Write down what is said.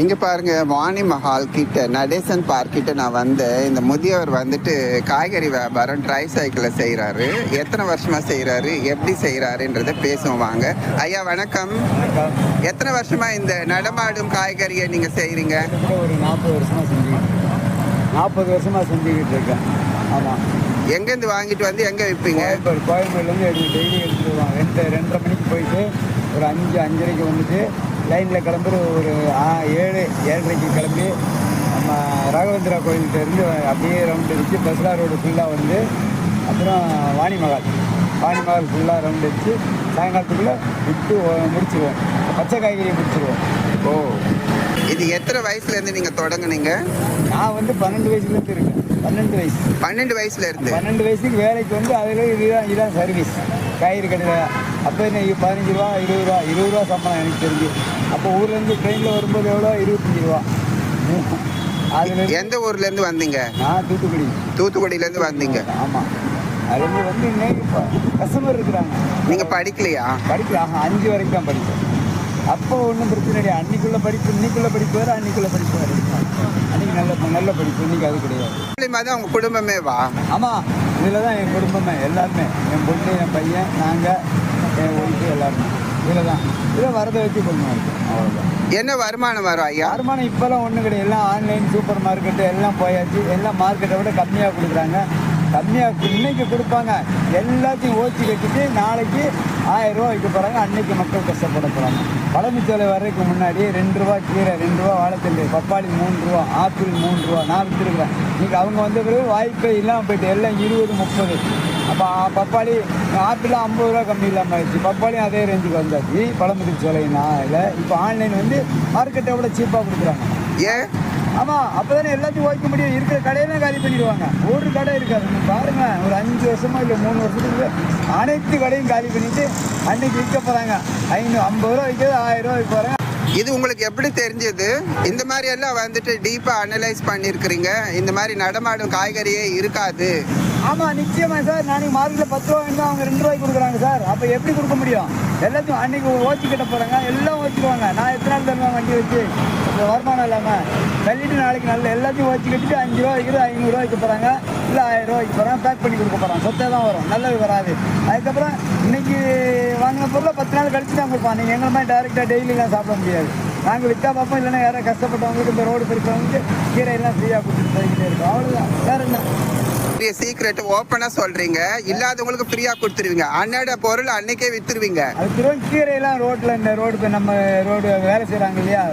இங்க பாருங்க வாணி மஹால் கிட்ட நடேசன் பார்க் கிட்ட நான் வந்தேன் இந்த முதியவர் வந்துட்டு காய்கறி வியாபாரம் ட்ரை சைக்கிள செய்றாரு. எத்தனை வருஷமா செய்றாரு? எப்படி செய்றாருன்றத பேசுவோம் வாங்க. ஐயா வணக்கம். எத்தனை வருஷமா இந்த நடமாடும் காய்கறியை நீங்க செய்றீங்க? கிட்டத்தட்ட ஒரு நாற்பது வருஷமாக செஞ்சுக்கிட்டு நாற்பது வருஷமாக செஞ்சுக்கிட்டு இருக்கேன். ஆமாம் எங்கேருந்து வாங்கிட்டு வந்து எங்க விற்பீங்க கோயம்பேடு கோயம்பேடுலேருந்து எடுத்து டெய்லி எடுத்துட்டு வருவாங்க. ரெண்டு ரெண்டரை மணிக்கு போயிட்டு ஒரு அஞ்சு அஞ்சரைக்கு வந்துட்டு லைனில் கிளம்புற ஒரு ஆ- ஏழு ஏழரைக்கு கிளம்பி நம்ம ராகவேந்திரா கோயில்கிட்டருந்து அப்படியே ரவுண்ட் அடித்து பஸ்லா ரோடு ஃபுல்லாக வந்து அப்புறம் வாணிமகால் வாணிமகால் ஃபுல்லாக ரவுண்ட் அடித்து சாயங்காலத்துக்குள்ளே விட்டு முடிச்சிடுவோம் பச்சை காய்கறியை முடிச்சிடுவோம் ஓ. எத்தனை வயசுல இருந்து நீங்க தொடங்குனீங்க? நான் வந்து பன்னெண்டு வயசுலேருந்து இருக்கேன். பன்னெண்டு வயசு. பன்னெண்டு வயசுல இருந்து பன்னெண்டு வயசுக்கு வேலைக்கு வந்து அதில் இதுதான் இதுதான் சர்வீஸ் காய்கறி கடையில் அப்போ இது பதினஞ்சு ரூபா இருபது ரூபா இருபது ரூபா சம்பளம் எனக்கு தெரிஞ்சு. அப்போ ஊர்லேருந்து ட்ரெயினில் வரும்போது எவ்வளோ? இருபத்தஞ்சி ரூபா. அதில் எந்த ஊர்ல இருந்து வந்தீங்க? நான் தூத்துக்குடி. தூத்துக்குடியில இருந்து வந்தீங்க ஆமாம் அதுலேருந்து வந்து இன்னைக்கு கஸ்டமர் இருக்கிறாங்க. நீங்க படிக்கலையா? படிக்கலாம் அஞ்சு வரைக்கும் தான் படித்தேன். அப்போ ஒன்றும் பிரச்சனை கிடையாது அன்னைக்குள்ள படிப்பு இன்னைக்குள்ள படிப்பு வேறு அன்னைக்குள்ள படிப்பு வேறு. அன்னைக்கு நல்ல நல்ல படிப்பு இன்னைக்கு அது கிடையாது. தான் உங்க குடும்பமே வா. ஆமாம் இதில் தான் என் குடும்பமே எல்லாருமே. என் பொண்ணு என் பையன் நாங்கள் என் ஒய்ஃபு எல்லாருமே. இதில் தான். இதில் வரதை வச்சு பண்ணுவோம் அவ்வளோதான் என்ன வருமானம் வரும் ஐயா? வருமானம் இப்போல்லாம் ஒன்றும் கிடையாது. எல்லாம் ஆன்லைன் சூப்பர் மார்க்கெட்டு எல்லாம் போயாச்சு. எல்லாம் மார்க்கெட்டை விட கம்மியாக கொடுக்குறாங்க. கம்மியாக இன்னைக்கு கொடுப்பாங்க. எல்லாத்தையும் ஓச்சி கட்டிட்டு நாளைக்கு ஆயிரம் ரூபா வைக்க போகிறாங்க அன்னைக்கு மக்கள் கஷ்டப்பட போகிறாங்க பழமுச்சோலை வர்றதுக்கு முன்னாடி ரெண்டு ரூபா கீரை ரெண்டு ரூபா வாழைத்தண்டு பப்பாளி மூணு ரூபா ஆப்பிள் மூணு ரூபா. நான் விற்றுருக்குறேன் இன்னைக்கு அவங்க வந்த பிறகு வாய்ப்பே இல்லாமல் போயிட்டு எல்லாம் இருபது முப்பது. அப்போ பப்பாளி ஆப்பிள் ஐம்பது ரூபா கம்மி இல்லாமல் ஆயிடுச்சு. பப்பாளியும் அதே ரேஞ்சுக்கு வந்தாச்சு. பழமுதிர் சோலை இப்போ ஆன்லைன் வந்து மார்க்கெட்டை விட சீப்பாக கொடுக்குறாங்க. ஏன்? ஆமாம் அப்போ தானே எல்லாத்தையும் ஓய்க்க முடியும். இருக்கிற கடையெல்லாம் காலி பண்ணிடுவாங்க. ஒரு கடை இருக்காது. பாருங்க ஒரு அஞ்சு வருஷமா இல்லை மூணு வருஷத்துக்கு அனைத்து கடையும் காலி பண்ணிட்டு அன்னைக்கு விற்க போகிறாங்க ஐநூறு ஐம்பது ரூபா விற்கிறது ஆயிரம் ரூபா விற்க போகிறாங்க இது உங்களுக்கு எப்படி தெரிஞ்சது? இந்த மாதிரி எல்லாம் வந்துட்டு டீப்பா அனலைஸ் பண்ணிருக்கிறீங்க இந்த மாதிரி நடமாடும் காய்கறியே இருக்காது. ஆமாம் நிச்சயமா சார். நாளைக்கு மார்க்கெட்டில் பத்து ரூபா இருந்தால் அவங்க ரெண்டு ரூபாய்க்கு கொடுக்குறாங்க சார். அப்போ எப்படி கொடுக்க முடியும்? எல்லாத்தையும் அன்னைக்கு ஓச்சி கட்ட போகிறாங்க எல்லாம் ஓச்சிடுவாங்க நான் எத்தனை நாள் தருவேன் வண்டி வச்சு? இந்த வருமானம் இல்லாமல் கல்லிட்டு நாளைக்கு நல்ல எல்லாத்தையும் ஓச்சி கட்டிட்டு அஞ்சு ரூபா வைக்கிறது ஐநூறுரூவா வைக்க போகிறாங்க இல்லை ஆயிரம் ரூபா வைக்க போகிறாங்க பேக் பண்ணி கொடுக்க போகிறாங்க சொத்தே தான் வரும். நல்லது வராது. அதுக்கப்புறம் இன்னைக்கு வாங்கின பொருளை பத்து நாள் கழிச்சு தான் கொடுப்பான் நீங்கள் எங்களை மாதிரி டேரெக்டாக டெய்லிலாம் சாப்பிட முடியாது. நாங்கள் விற்றா பார்ப்போம். இல்லைன்னா யாராவது கஷ்டப்பட்டவங்களுக்கு இந்த ரோடு பெருக்கிறவங்களுக்கு கீரை எல்லாம் ஃப்ரீயாக கொடுத்துட்டு போய்கிட்டே இருக்கோம். அவ்வளோதான் வேறு என்ன? சீக்ரெட் ஓப்பனா சொல்றீங்க. இல்லாதவங்களுக்கு ஃப்ரீயா கொடுத்துருவீங்க. அன்னோட பொருள் அன்னைக்கே வித்துருவீங்க. அது கீரை எல்லாம் ரோட்ல இந்த ரோடு நம்ம ரோடு வேலை செய்யறாங்க இல்லையா?